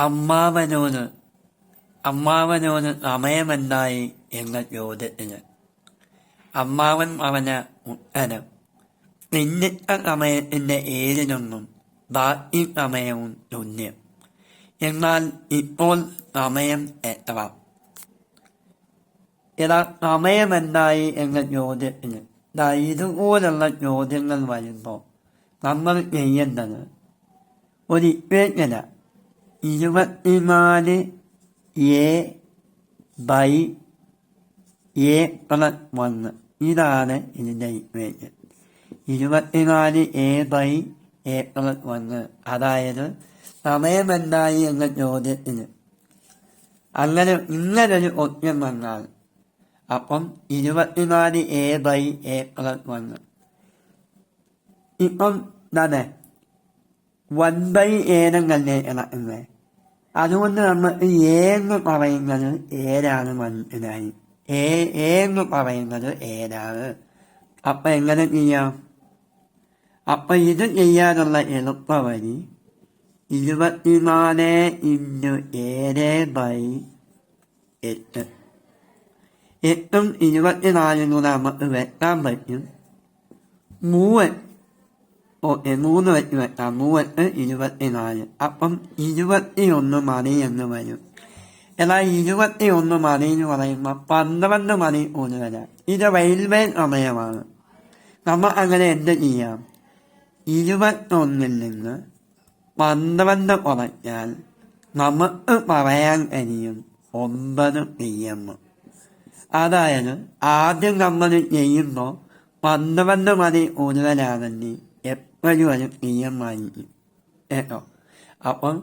അമ്മാവനോട് അമ്മാവനോന് സമയമെന്തായി എന്ന ചോദ്യത്തിന് അമ്മാവൻ പറഞ്ഞ ഉത്തരം നിന്നിട്ട സമയത്തിന്റെ ഏതിനൊന്നും ബാക്കി സമയവും തുല്യം എന്നാൽ ഇപ്പോൾ സമയം എത്ര ഇതാ സമയമെന്തായി എന്ന ചോദ്യത്തിന് ഇതുപോലുള്ള ചോദ്യങ്ങൾ വരുമ്പോൾ നമ്മൾ ചെയ്യേണ്ടത് ഒരു ഇക്വേഷന ഇരുപത്തിനാല് എ ബൈ പ്ലസ് വന്ന് ഇതാണ് ഇതിന്റെ ഇക്വേഷൻ ഇരുപത്തിനാല് എ ബൈ പ്ലസ് വന്ന് അതായത് സമയമെന്തായി എന്ന ചോദ്യത്തിന്. അങ്ങനെ ഇങ്ങനൊരു ഒറ്റം വന്നാൽ അപ്പം ഇരുപത്തിനാല് എ ബൈ പ്ലസ് വന്ന് ഇപ്പം തന്നെ വൺ ബൈ ഏനല്ലേ ഇളക്കുന്നത് അതുകൊണ്ട് നമ്മൾ എ എന്ന് പറയുന്നത് ഏരാണ് മനസ്സിലായി ഏ എ എന്ന് പറയുന്നത് ഏരാണ്. അപ്പൊ എങ്ങനെ ചെയ്യാം? അപ്പൊ ഇത് ചെയ്യാനുള്ള എളുപ്പ വഴി ഇരുപത്തിനാല് ഇന്റു ഏഴ് ബൈ എട്ട്. എട്ടും ഇരുപത്തിനാലും കൂടെ നമുക്ക് വെക്കാൻ പറ്റും. മൂവൻ മൂന്ന് വെച്ച് വെക്കാം മൂവത്ത് ഇരുപത്തിനാല് അപ്പം ഇരുപത്തിയൊന്ന് മണി എന്ന് വരും. എന്നാൽ ഇരുപത്തിയൊന്ന് മണി എന്ന് പറയുമ്പോൾ പന്ത്രണ്ട് മണി ഒന്ന് വരാം. ഇത് റെയിൽവേ സമയമാണ്. നമ്മൾ അങ്ങനെ എന്ത് ചെയ്യാം? ഇരുപത്തൊന്നിൽ നിന്ന് പന്ത്രണ്ട് കുറയ്ക്കാൻ നമുക്ക് പറയാൻ കഴിയും ഒമ്പത് പി എം. അതായത് ആദ്യം നമ്മൾ ചെയ്യുമ്പോൾ പന്ത്രണ്ട് മണി കൂടുതലാണെങ്കിൽ എം ആയിരിക്കും കേട്ടോ അപ്പം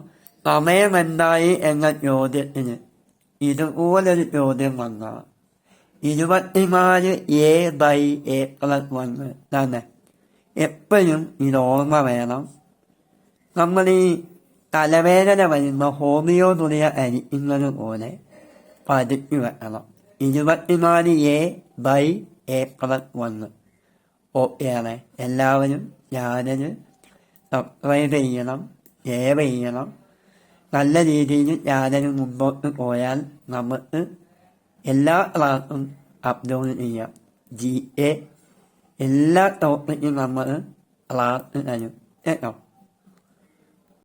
സമയമെന്തായി എന്ന ചോദ്യത്തിന് ഇതുപോലൊരു ചോദ്യം വന്നാൽ ഇരുപത്തിനാല് എ ബൈ എ പ്ലസ് വന്ന് തന്നെ എപ്പോഴും ഇത് ഓർമ്മ വേണം നമ്മൾ ഈ തലവേദന വരുന്ന ഹോമിയോ തുണിയ അരിക്കുന്നത് പോലെ പതുക്കി വെക്കണം ഇരുപത്തിനാല് എ ബൈ എ പ്ലസ് വന്ന് ഓക്കെയാണ് എല്ലാവരും ചാനൽ സബ്സ്ക്രൈബ് ചെയ്യണം ഷെയർ ചെയ്യണം. നല്ല രീതിയിൽ ചാനൽ മുമ്പോട്ട് പോയാൽ നമുക്ക് എല്ലാ ക്ലാസ്സും അപ്ലോഡ് ചെയ്യാം. ജി എ എല്ലാ ടോപ്പിക്കും നമ്മൾ ക്ലാസ് തരും. കേട്ടോ?